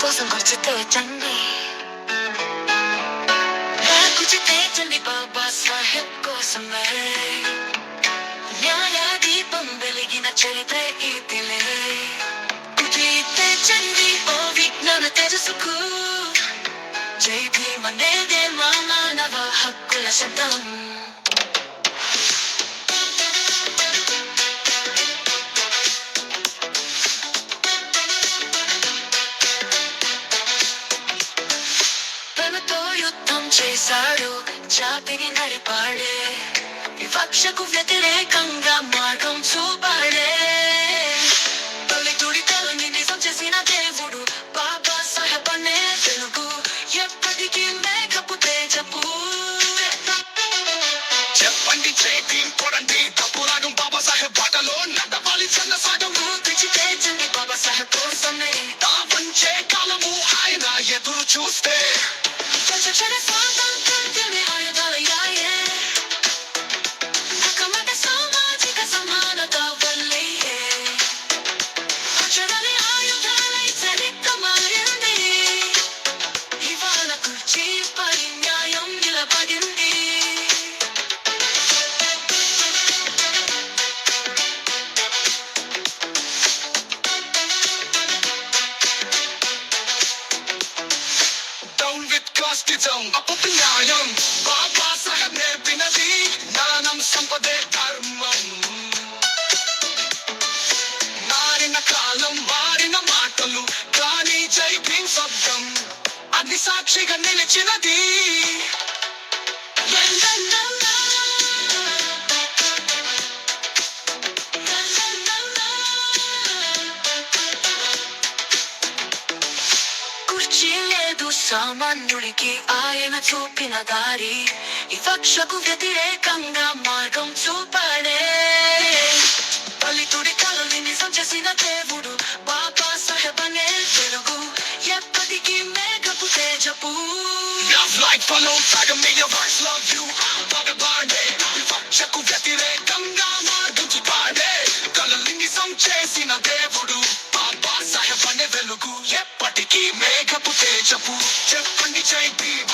벗은 걸치 때 짠니? 나 아, 굳이 대전이 봐봐서 했고 선물 녀야 네 기쁨 들리기나 최대 이들래 우리 대전이 오빅 너는 대주소 구. JP만 내게 와만 나봐 헛굴라 셨던 యుద్ధం చేశాడు జాతిని నడిపాడే వివక్షకు వ్యతిరేకంగా మార్గం చూపాడే నిజం చేసిన దేవుడు బాబా సాహెబ్ అనే తెలుగు ఎప్పటికీ మేకపు తేజపు చెప్పండి చేతి కొడండి. తప్పులాడు బాబాసాహెబ్ బాటలో నడవాలి చిన్న సాగము తెచ్చి తేజండి బాబా సాహెబ్ కోసమే తాపంచే కాలము ఆయన ఎదురు చూస్తే trying to విత్ నేర్పినది జ్ఞానం సంపదే ధర్మం. మారిన కాలం మారిన మాటలు కానీ జై శబ్దం అగ్ని సాక్షిగా నిలిచినది. కుర్చీ సామాన్యుడికి ఆయన చూపిన దారి వివక్షకు వ్యతిరేకంగా మార్గం చూపాడే పల్లెటూరి కలలి నిజం చేసిన దేవుడు బాబా సాహెబ్ అనే తెలుగు ఎప్పటికీ మేఘపు తేజపు Love like follow సగం మీడియా వర్స్ లవ్ యూ పగబాడే వివక్షకు వ్యతిరేకంగా మార్గం చూపాడే కలలి నిజం చేసిన దేవుడు బాబా సాహెబ్ వెలుగు ఎప్పటికీ మేఘపు తేజపు చెప్పండి జై భీమ్